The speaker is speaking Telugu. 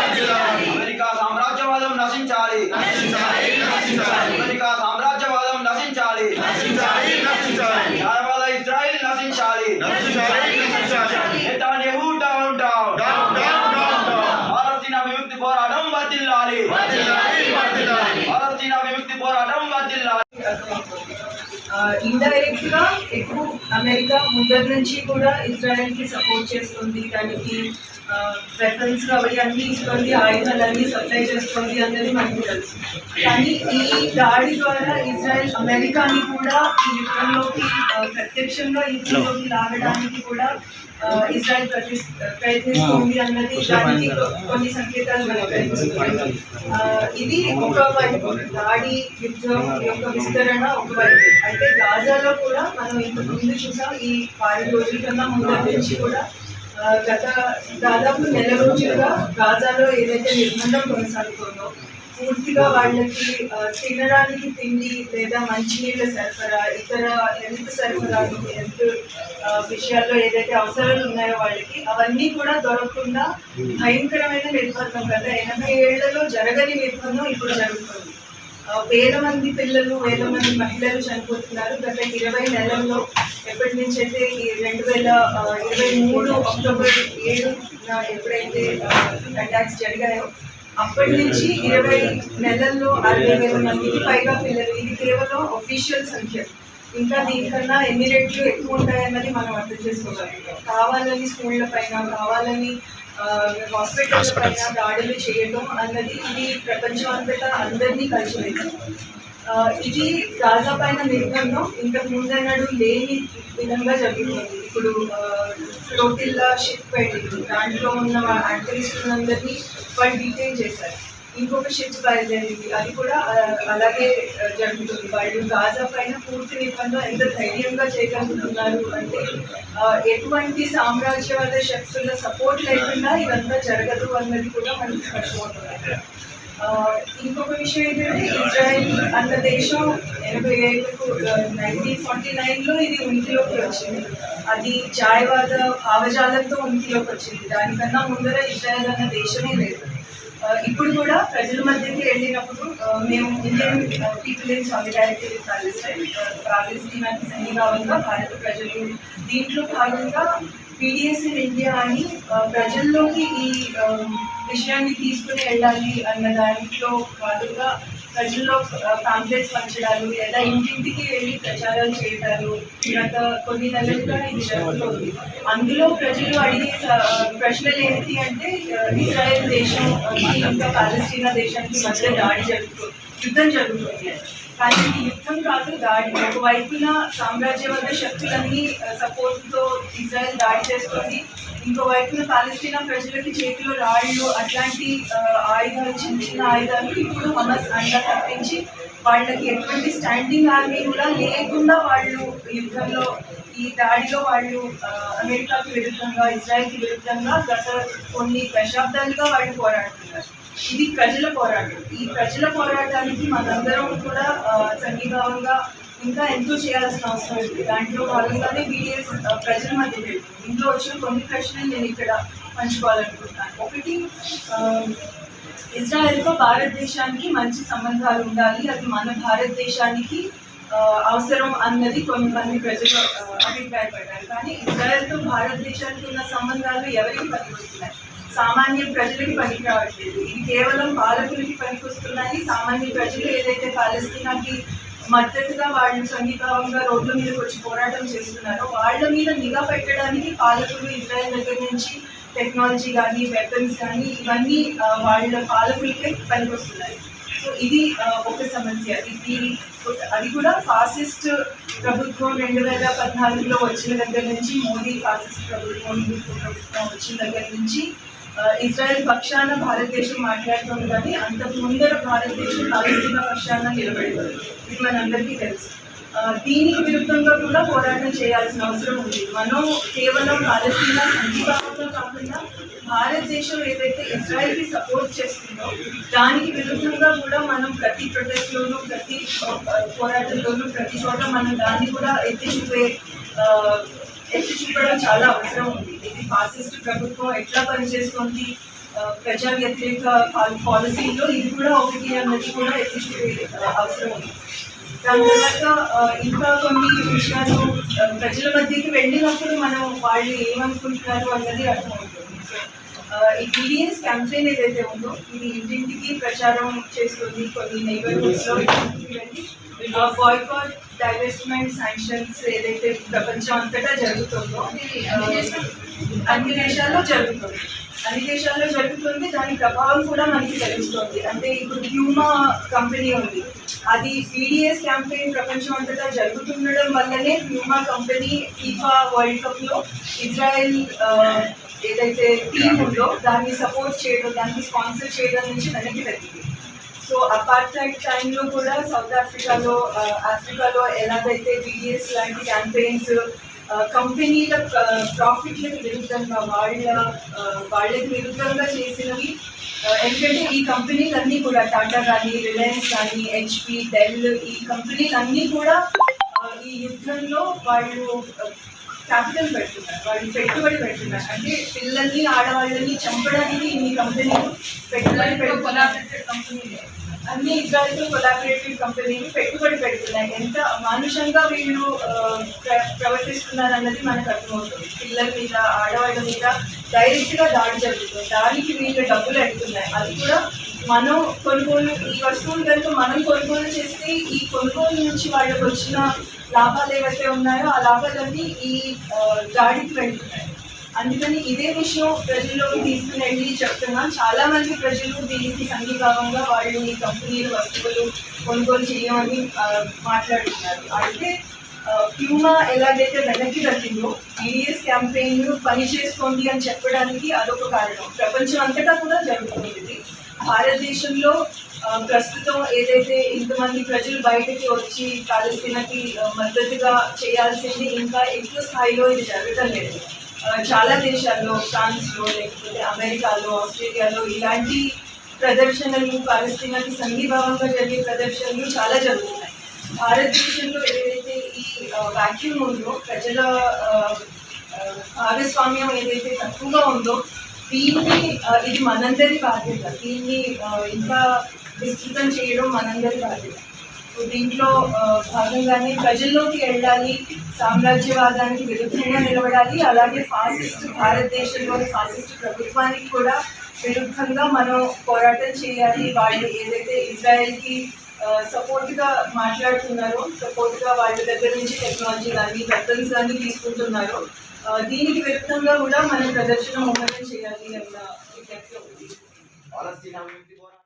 అమెరికా సామ్రాజ్యవాదం నశించాలి. అమెరికా సామ్రాజ్యవాదం నశించాలి. న్యాయవాద ఇజ్రాయిల్ నశించాలి. నెతన్యాహు డౌన్ డౌన్ పాలస్తీనా విముక్తి పోరాటం వర్ధిల్లాలి పాలస్తీనా విముక్తి పోరాటం వర్ధిల్లాలి ఇండైరెక్ట్గా ఎక్కువ అమెరికా ముందరి నుంచి కూడా ఇజ్రాయెల్కి సపోర్ట్ చేస్తుంది. దానికి వెపన్స్ అవి అన్ని ఇస్తుంది ఆయుధాలన్నీ సప్లై చేస్తుంది అన్నది మనకు తెలుసు. కానీ ఈ దాడి ద్వారా ఇజ్రాయెల్ అమెరికాని కూడా ఈ యుద్ధంలోకి ప్రత్యక్షంగా యుద్ధంలోకి లాగడానికి కూడా ఇజ్రాయెల్ ప్రయత్నిస్తుంది అన్నది దానికి కొన్ని సంకేతాలు మనకు కనిపిస్తున్నాయి. ఇది ఒక వైపు దాడి యుద్ధం యొక్క విస్తరణ ఒక వైపు. అయితే గాజాలో కూడా మనం ఇంతకు ముందు చూసాం ఈ వారం రోజుల కన్నా ముందు నుంచి కూడా గత దాదాపు నెల రోజులుగా గాజాలో ఏదైతే నిర్బంధం కొనసాగుతుందో పూర్తిగా వాళ్ళకి తినడానికి తిండి లేదా మంచినీళ్ళ సరఫరా ఇతర హెల్త్ సరఫరా హెల్త్ విషయాల్లో ఏదైతే అవసరాలు ఉన్నాయో వాళ్ళకి అవన్నీ కూడా దొరకకుండా భయంకరమైన నిర్బంధం కదా. ఎనభై ఏళ్ళలో జరగని నిర్బంధం ఇప్పుడు జరుగుతుంది. వేల మంది పిల్లలు వేల మంది మహిళలు చనిపోతున్నారు. గత ఇరవై నెలల్లో ఎప్పటి నుంచి అయితే ఈ రెండు వేల ఇరవై మూడు అక్టోబర్ ఏడు ఎప్పుడైతే అటాక్స్ జరిగాయో అప్పటి నుంచి ఇరవై నెలల్లో అరవై వేల మందికి పైగా పిల్లలు ఇది కేవలం ఒఫీషియల్ సంఖ్య. ఇంకా దీనికన్నా ఎన్ని రెట్లు ఎక్కువ ఉంటాయన్నది మనం అర్థం చేసుకోగలం కావాలని స్కూళ్ళ పైన కావాలని హాస్పిటల్ పైన దాడులు చేయడం అన్నది ఇది ప్రపంచం అంతటా అందరినీ కలిసివేసింది. ఆ, ఇది గాజా పైన నిర్బంధం ఇంతకు ముందన్నాడు లేని విధంగా జరుగుతుంది. ఇప్పుడు ఫ్లోటిల్లా షిప్ పెట్టింది దాంట్లో ఉన్న యాక్టివిస్టులందరినీ వాళ్ళు డీటెయిన్ చేశారు. ఇంకొక షిప్ బయలుదేరింది. అది కూడా అలాగే జరుగుతుంది. వాళ్ళు గాజా పైన పూర్తి నిబంధన ఎంత ధైర్యంగా చేయగలుగుతున్నారు అంటే ఎటువంటి సామ్రాజ్యవాద శక్తుల సపోర్ట్ లేకుండా ఇదంతా జరగదు అన్నది కూడా మనకి స్పష్టమవుతుంది. ఇంకొక విషయం ఏంటంటే ఇజ్రాయెల్ అన్న దేశం ఎనభై ఏళ్ళకు నైన్టీన్ ఫార్టీ నైన్లో ఇది ఉనికిలోకి వచ్చింది. అది జాయవాద భావజాలంతో ఉనికిలోకి వచ్చింది. దానికన్నా ముందర ఇజ్రాయెల్ అన్న దేశమే లేదు. ఇప్పుడు కూడా ప్రజల మధ్యకి వెళ్ళినప్పుడు మేము Indian people in solidarity with Palestine పాలస్తీనాకి సన్నిభావంగా భారత ప్రజలు దీంట్లో భాగంగా పీడిఎస్ ఇన్ ఇండియా అని ప్రజల్లోకి ఈ విషయాన్ని తీసుకుని వెళ్ళాలి అన్న దాంట్లో భాగంగా ప్రజల్లో పాంప్లెట్స్ పంచడాలు లేదా ఇంటింటికి వెళ్ళి ప్రచారాలు చేయడాలు గత కొన్ని నెలలుగా ఇది జరుగుతుంది. అందులో ప్రజలు అడిగే ప్రశ్నలు ఏంటి అంటే ఇజ్రాయెల్ దేశం ఇంకా పాలస్తీనా దేశానికి మధ్య దాడి జరుగుతుంది యుద్ధం జరుగుతుంది. కానీ యుద్ధం కాదు దాడి. ఒకవైపున సామ్రాజ్యవాద శక్తులన్నీ సపోర్ట్తో ఇజ్రాయెల్ దాడి చేస్తుంది. ఇంకోవైపు పాలస్తీనా ప్రజలకి చేతిలో రాళ్ళు అట్లాంటి ఆయుధాలు చిన్న చిన్న ఆయుధాలు ఇప్పుడు హమస్ అండా తప్పించి వాళ్ళకి ఎటువంటి స్టాండింగ్ ఆర్మీ కూడా లేకుండా వాళ్ళు యుద్ధంలో ఈ దాడిలో వాళ్ళు అమెరికాకి విరుద్ధంగా ఇజ్రాయెల్కి విరుద్ధంగా గత కొన్ని దశాబ్దాలుగా వాళ్ళు పోరాడుతున్నారు. ఇది ప్రజల పోరాటం. ఈ ప్రజల పోరాటానికి మనందరం కూడా సన్నిభావంగా ఇంకా ఎంతో చేయాల్సిన అవసరం ఉంది దాంట్లో భాగంగానే బీడిఎస్ ప్రజల మధ్య ఇంట్లో వచ్చిన కొన్ని ప్రశ్నలు నేను ఇక్కడ పంచుకోవాలనుకుంటున్నాను. ఒకటి ఇజ్రాయెల్తో భారతదేశానికి మంచి సంబంధాలు ఉండాలి. అది మన భారతదేశానికి అవసరం అన్నది కొంతమంది ప్రజలు అభిప్రాయపడ్డారు. కానీ ఇజ్రాయెల్తో భారతదేశానికి ఉన్న సంబంధాలు ఎవరికి పనికొస్తున్నాయి? సామాన్య ప్రజలకి పనికి రావట్లేదు. ఇది కేవలం పాలకులకి పనికొస్తున్నాయి. సామాన్య ప్రజలు ఏదైతే పాలస్తీనాకి మద్దతుగా వాళ్ళు సంఘీభావంగా రోడ్ల మీదకి వచ్చి పోరాటం చేస్తున్నారో వాళ్ళ మీద నిఘా పెట్టడానికి పాలకులు ఇజ్రాయెల్ దగ్గర నుంచి టెక్నాలజీ కానీ వెపన్స్ కానీ ఇవన్నీ వాళ్ళ పాలకులకే పనికొస్తున్నాయి. సో ఇది ఒక సమస్య. ఇది అది కూడా ఫాసిస్ట్ ప్రభుత్వం రెండు వేల పద్నాలుగులో వచ్చిన దగ్గర నుంచి మోదీ ఫాసిస్ట్ ప్రభుత్వం హిందూ ప్రభుత్వం వచ్చిన దగ్గర నుంచి ఇజ్రాయెల్ పక్షాన భారతదేశం మాట్లాడుతుంది కానీ అంత ముందర భారతదేశం పాలస్తీనా పక్షాన నిలబడింది. ఇది మనందరికీ తెలుసు. దీనికి విరుద్ధంగా కూడా పోరాటం చేయాల్సిన అవసరం ఉంది. మనం కేవలం పాలస్తీనా సంఘీభావంతో కాకుండా భారతదేశం ఏదైతే ఇజ్రాయెల్కి సపోర్ట్ చేస్తుందో దానికి విరుద్ధంగా కూడా మనం ప్రతి ప్రొటెస్ట్లోనూ ప్రతి పోరాటంలోనూ ప్రతి చోట మనం దాన్ని కూడా ఎత్తి చూపే ఎత్తి చూపడం చాలా అవసరం ఉంది. ఇది ఫాసిస్ట్ ప్రభుత్వం ఎట్లా పనిచేస్తుంది ప్రజా వ్యతిరేక పాలసీలో ఇది కూడా ఒకటి అన్నది కూడా ఎత్తి అవసరం ఉంది. దాని తర్వాత ఇంకా కొన్ని విషయాలు ప్రజల మధ్యకి వెళ్ళినప్పుడు మనం వాళ్ళు ఏమనుకుంటున్నారు అన్నది అర్థమవుతుంది. ఈ టీడీఎస్ క్యాంపెయిన్ ఏదైతే ఉందో ఇది ఇంటింటికి ప్రచారం చేస్తుంది కొన్ని neighborhoods లో. బాయ్కాట్ డైవెస్ట్మెంట్ శాంక్షన్స్ ఏదైతే ప్రపంచం అంతటా జరుగుతుందో అన్ని దేశాల్లో జరుగుతుంది. అన్ని దేశాల్లో జరుగుతుంది దాని ప్రభావం కూడా మనకి తెలుస్తుంది. అంటే ఇప్పుడు హ్యూమా కంపెనీ ఉంది. అది పీడిఎస్ క్యాంపెయిన్ ప్రపంచం అంతటా జరుగుతుండడం వల్లనే హ్యూమా కంపెనీ ఫీఫా వరల్డ్ కప్లో ఇజ్రాయెల్ ఏదైతే టీమ్ ఉందో దాన్ని సపోర్ట్ చేయడం దాన్ని స్పాన్సర్ చేయడం నుంచి వెనక్కి తగ్గింది సో అపార్టైడ్ టైంలో కూడా సౌత్ ఆఫ్రికాలో ఆఫ్రికాలో ఎలాగైతే బీడిఎస్ లాంటి క్యాంపెయిన్స్ కంపెనీల ప్రాఫిట్లకు విరుద్ధంగా వాళ్ళ ఆ, వాళ్ళకి విరుద్ధంగా చేసినవి ఆ, ఎందుకంటే ఈ కంపెనీలు అన్నీ కూడా టాటా కానీ రిలయన్స్ కానీ హెచ్పి డెల్ ఈ కంపెనీలు అన్నీ కూడా ఆ, ఈ యుద్ధంలో వాళ్ళు క్యాపిటల్ పెడుతున్నారు. వాళ్ళు పెట్టుబడి పెడుతున్నారు. అంటే పిల్లల్ని ఆడవాళ్ళని చంపడానికి ఇన్ని కంపెనీలు పెట్టుబడి పెడుతున్నారు. కంపెనీలు అన్ని ఇజ్రాయల్తో కొలాబరేటివ్ కంపెనీలు పెట్టుబడి పెడుతున్నాయి. ఎంత అమానుషంగా వీళ్ళు ప్ర- ప్రవర్తిస్తున్నారు అన్నది మనకు అర్థమవుతుంది. పిల్లల మీద ఆడవాళ్ళ మీద డైరెక్ట్గా దాడి జరుగుతుంది. దానికి వీళ్ళు డబ్బులు అడుగుతున్నాయి. అది కూడా మనం కొనుగోలు ఈ వస్తువులు కనుక మనం కొనుగోలు చేస్తే ఈ కొనుగోలు నుంచి వాళ్ళకు వచ్చిన లాభాలు ఏవైతే ఉన్నాయో ఆ లాభాలన్నీ ఈ దాడికి వెళ్తున్నాయి. అందుకని ఇదే విషయం ప్రజల్లోకి తీసుకుని వెళ్ళి చెప్తున్నా. చాలా మంది ప్రజలు దీనికి సంఘీభావంగా వాళ్ళు ఈ కంపెనీలు వస్తువులు కొనుగోలు చేయమని మాట్లాడుతున్నారు. అయితే ప్యూమా ఎలాగైతే వెనక్కి తగ్గిందో ఈడిఎస్ క్యాంపెయిన్ పని చేసుకోండి అని చెప్పడానికి అదొక కారణం. ప్రపంచం అంతటా కూడా జరుగుతుంది ఇది భారతదేశంలో ప్రస్తుతం ఏదైతే ఇంతమంది ప్రజలు బయటకి వచ్చి పాలస్తీనాకి మద్దతుగా చేయాల్సింది ఇంకా ఎక్కువ స్థాయిలో ఇది జరగటం లేదు. చాలా దేశాల్లో ఫ్రాన్స్లో లేకపోతే అమెరికాలో ఆస్ట్రేలియాలో ఇలాంటి ప్రదర్శనలు పాలస్తీనాకి సంఘీభావంగా జరిగే ప్రదర్శనలు చాలా జరుగుతున్నాయి. భారతదేశంలో ఏదైతే ఈ వ్యాక్యూమ్ ఉందో ప్రజల భాగస్వామ్యం ఏదైతే తక్కువగా ఉందో దీన్ని ఇది మనందరి బాధ్యత. దీన్ని ఇంకా విస్తృతం చేయడం మనందరి బాధ్యత. దీంట్లో భాగంగానే ప్రజల్లోకి వెళ్ళాలి సామ్రాజ్యవాదానికి విరుద్ధంగా నిలబడాలి అలాగే ఫాసిస్ట్ భారతదేశంలోని ఫాసిస్ట్ ప్రభుత్వానికి కూడా విరుద్ధంగా మనం పోరాటం చేయాలి. వాళ్ళు ఏదైతే ఇజ్రాయెల్కి సపోర్ట్గా మాట్లాడుతున్నారో సపోర్ట్గా వాళ్ళ దగ్గర నుంచి టెక్నాలజీ కానీ వెపన్స్ కానీ తీసుకుంటున్నారో దీనికి విరుద్ధంగా కూడా మనం ప్రదర్శన ముమ్మరం చేయాలి అన్న విజ్ఞప్తి ఉంది.